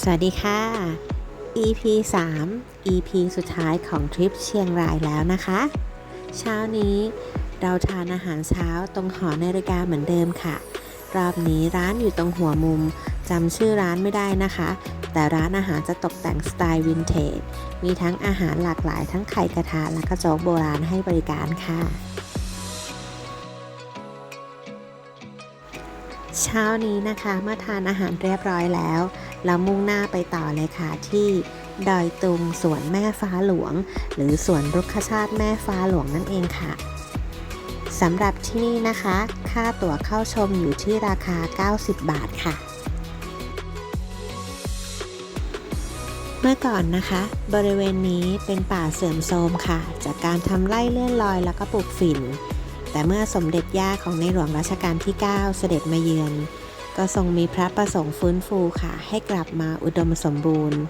สวัสดีค่ะ EP 3 EP สุดท้ายของทริปเชียงรายแล้วนะคะ เช้านี้เราทานอาหารเช้าตรงหอนาฬิกาเหมือนเดิมค่ะ รอบนี้ร้านอยู่ตรงหัวมุมจำชื่อร้านไม่ได้นะคะ แต่ร้านอาหารจะตกแต่งสไตล์วินเทจ มีทั้งอาหารหลากหลายทั้งไข่กระทะและก็โจ๊กโบราณให้บริการค่ะเช้านี้นะคะเมื่อทานอาหารเรียบร้อยแล้ว เรามุ่งหน้าไปต่อเลยค่ะที่ดอยตุงสวนแม่ฟ้าหลวง หรือสวนรุกขชาติแม่ฟ้าหลวงนั่นเองค่ะสำหรับที่นี่นะคะ ค่าตั๋วเข้าชมอยู่ที่ราคา 90 บาทค่ะ เมื่อก่อนนะคะ บริเวณนี้เป็นป่าเสื่อมโทรมค่ะ จากการทำไร่เลื่อนลอยแล้วก็ปลูกฝิ่น แต่เมื่อสมเด็จย่าของในหลวงรัชกาลที่ 9 เสด็จมาเยือน ก็ทรงมีพระประสงค์ฟื้นฟูค่ะ ให้กลับมาอุดมสมบูรณ์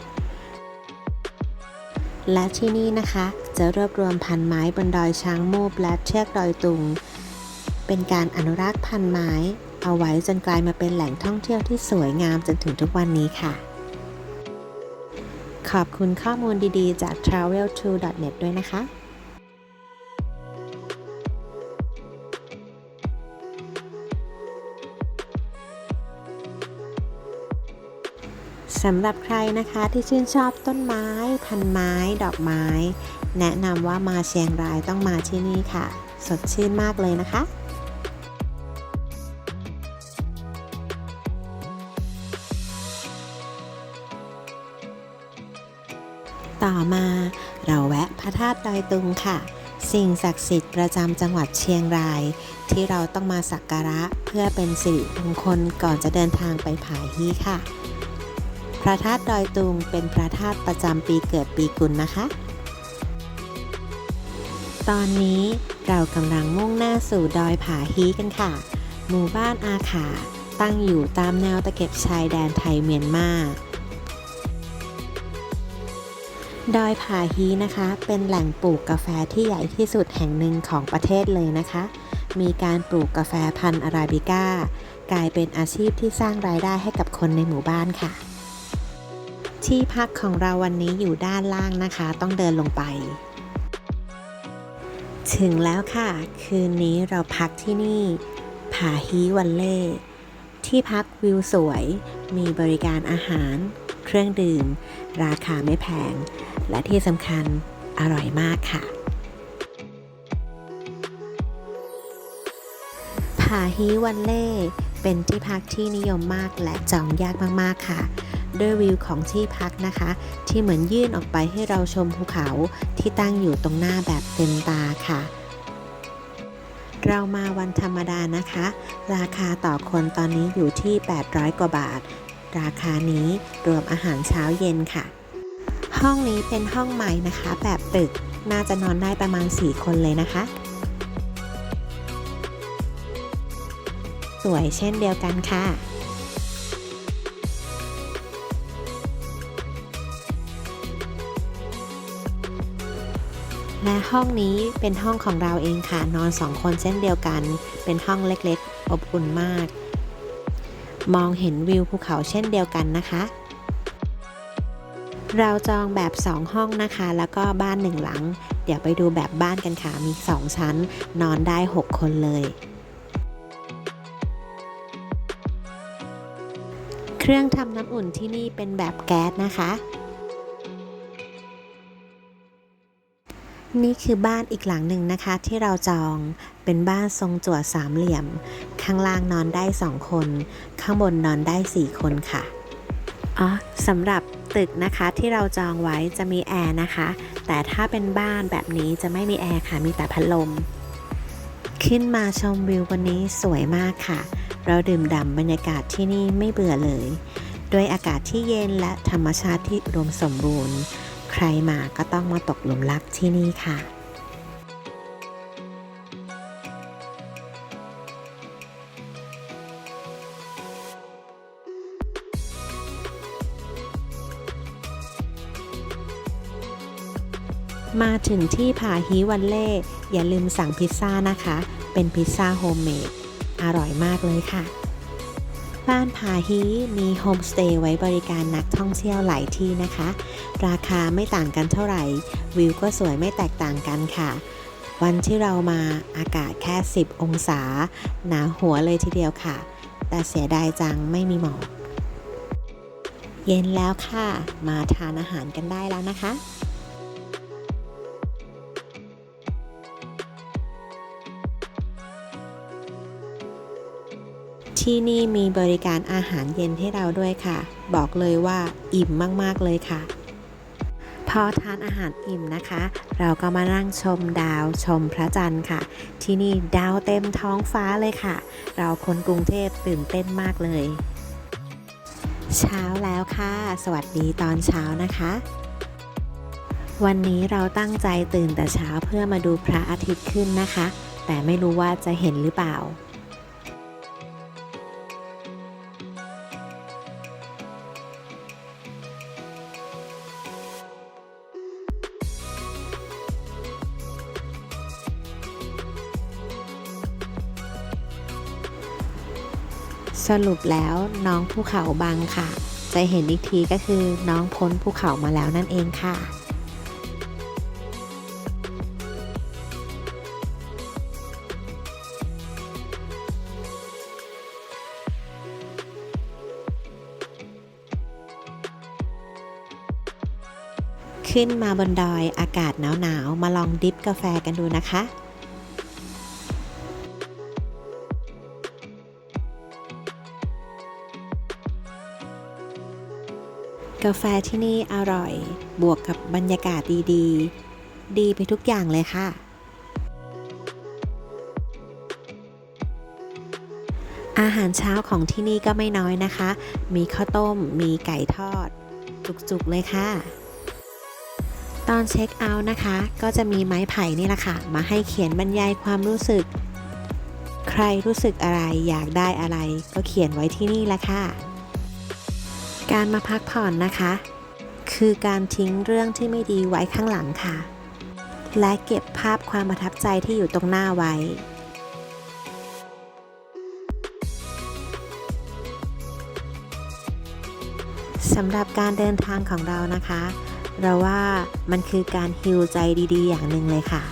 และที่นี่นะคะ จะรวบรวมพันไม้บนดอยช้างมูบและเชือกดอยตุง เป็นการอนุรักษ์พันไม้ เอาไว้จนกลายมาเป็นแหล่งท่องเที่ยวที่สวยงามจนถึงทุกวันนี้ค่ะ ขอบคุณข้อมูลดีๆจาก travel2.net ด้วยนะคะ สำหรับใครนะคะที่ชื่นชอบต้นไม้ พันไม้ ดอกไม้ แนะนำว่ามาเชียงรายต้องมาที่นี่ค่ะ สดชื่นมากเลยนะคะต่อมาเราแวะพระธาตุดอยตุงค่ะ สิ่งศักดิ์สิทธิ์ประจำจังหวัดเชียงราย ที่เราต้องมาสักการะเพื่อเป็นสิริมงคลก่อนจะเดินทางไปผาฮีค่ะ พระธาตุดอยตุงเป็นพระธาตุประจำปีเกิดปีกุลนะคะ ตอนนี้เรากำลังมุ่งหน้าสู่ดอยผาฮีกันค่ะ หมู่บ้านอาขาตั้งอยู่ตามแนวตะเข็บชายแดนไทยเมียนมาดอยผาฮีนะคะ เป็นแหล่งปลูกกาแฟที่ใหญ่ที่สุดแห่งหนึ่งของประเทศเลยนะคะ มีการปลูกกาแฟพันธุ์อาราบิก้า กลายเป็นอาชีพที่สร้างรายได้ให้กับคนในหมู่บ้านค่ะ ที่พักของเราวันนี้อยู่ด้านล่างนะคะ ต้องเดินลงไป ถึงแล้วค่ะ คืนนี้เราพักที่นี่ผาฮีวันเล่ที่พักวิวสวย มีบริการอาหาร เครื่องดื่ม ราคาไม่แพง และที่สำคัญอร่อยมากค่ะผาฮีวันเล่เป็นที่พักที่นิยมมากและจองยากมาก ๆ ค่ะ ด้วยวิวของที่พักนะคะ ที่เหมือนยื่นออกไปให้เราชมภูเขาที่ตั้งอยู่ตรงหน้าแบบเต็มตาค่ะ เรามาวันธรรมดานะคะ ราคาต่อคนตอนนี้อยู่ที่ 800 กว่าบาท ราคานี้รวมอาหารเช้าเย็นค่ะ ห้องนี้เป็นห้องใหม่นะคะ แบบตึกน่าจะนอนได้ประมาณ 4 คนเลยนะคะ สวยเช่นเดียวกันค่ะ และห้องนี้เป็นห้องของเราเองค่ะ นอนสองคนเช่นเดียวกัน เป็นห้องเล็กๆ อบอุ่นมาก มองเห็นวิวภูเขาเช่นเดียวกันนะคะ เราจองแบบ 2 ห้องนะคะ แล้วก็บ้านหนึ่งหลัง เดี๋ยวไปดูแบบบ้านกันค่ะ มี 2 ชั้น นอนได้ 6 คนเลย เครื่องทำน้ำอุ่นที่นี่เป็นแบบแก๊สนะคะ นี่คือบ้านอีกหลังหนึ่งนะคะที่เราจองเป็นบ้านทรงจั่วสามเหลี่ยม ข้างล่างนอนได้2คน ข้างบนนอนได้4คนค่ะอ๋อสำหรับตึกนะคะที่เราจองไว้จะมีแอร์นะคะ แต่ถ้าเป็นบ้านแบบนี้จะไม่มีแอร์ค่ะมีแต่พัดลม ขึ้นมาชมวิววันนี้สวยมากค่ะ เราดื่มด่ำบรรยากาศที่นี่ไม่เบื่อเลย ด้วยอากาศที่เย็นและธรรมชาติที่อุดมสมบูรณ์ ใครมาก็ต้องมาตกหลุมรักที่นี่ค่ะมาถึงที่ผาฮีวันเล่ อย่าลืมสั่งพิซซ่านะคะ เป็นพิซซ่าโฮมเมด อร่อยมากเลยค่ะ บ้านผาฮีมีโฮมสเตย์ไว้บริการนักท่องเที่ยวหลายที่นะคะ ราคาไม่ต่างกันเท่าไหร่ วิวก็สวยไม่แตกต่างกันค่ะ วันที่เรามาอากาศแค่ 10 องศา หนาวหัวเลยทีเดียวค่ะ แต่เสียดายจังไม่มีหมอกเย็นแล้วค่ะ มาทานอาหารกันได้แล้วนะคะ ที่นี่มีบริการอาหารเย็นให้เราด้วยค่ะ บอกเลยว่าอิ่มมากๆเลยค่ะ พอทานอาหารอิ่มนะคะ เราก็มานั่งชมดาวชมพระจันทร์ค่ะ ที่นี่ดาวเต็มท้องฟ้าเลยค่ะ เราคนกรุงเทพตื่นเต้นมากเลย เช้าแล้วค่ะ สวัสดีตอนเช้านะคะวันนี้เราตั้งใจตื่นแต่เช้าเพื่อมาดูพระอาทิตย์ขึ้นนะคะ แต่ไม่รู้ว่าจะเห็นหรือเปล่า สรุปแล้วน้องภูเขาบังค่ะ จะเห็นอีกทีก็คือน้องพ้นภูเขามาแล้วนั่นเองค่ะขึ้นมาบนดอยอากาศหนาวๆ มาลองดิฟกาแฟกันดูนะคะ กาแฟที่นี่อร่อย บวกกับบรรยากาศดี ๆ ดีไปทุกอย่างเลยค่ะ อาหารเช้าของที่นี่ก็ไม่น้อยนะคะ มีข้าวต้ม มีไก่ทอด จุกๆ เลยค่ะ ตอนเช็คเอาท์นะคะ ก็จะมีไม้ไผ่นี่แหละค่ะ มาให้เขียนบรรยายความรู้สึก ใครรู้สึกอะไรอยากได้อะไร ก็เขียนไว้ที่นี่แหละค่ะ การมาพักผ่อนนะคะ คือการทิ้งเรื่องที่ไม่ดีไว้ข้างหลังค่ะ และเก็บภาพความประทับใจที่อยู่ตรงหน้าไว้สำหรับการเดินทางของเรานะคะ เราว่ามันคือการฮิวใจดีๆ อย่างหนึ่งเลยค่ะ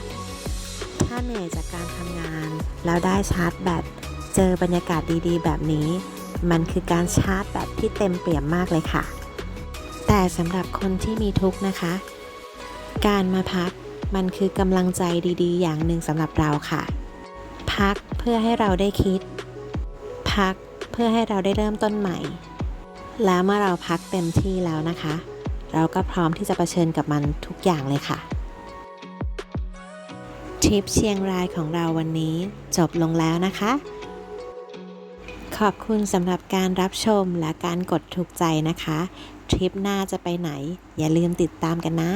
ถ้าเหนื่อยจากการทำงาน แล้วได้ชาร์จแบตเจอบรรยากาศดีๆ แบบนี้ มันคือการชาร์จแบตที่เต็มเปี่ยมมากเลยค่ะ แต่สำหรับคนที่มีทุกข์นะคะ การมาพักมันคือกำลังใจดีๆ อย่างหนึ่งสำหรับเราค่ะ พักเพื่อให้เราได้คิด พักเพื่อให้เราได้เริ่มต้นใหม่ แล้วเมื่อเราพักเต็มที่แล้วนะคะ เราก็พร้อมที่จะะเผชิญกับมันทุกอย่างเลยค่ะทริปเชียงรายของเราวันนี้จบลงแล้วนะคะ ขอบคุณสำหรับการรับชมและการกดถูกใจนะคะ ทริปหน้าจะไปไหน อย่าลืมติดตามกันนะ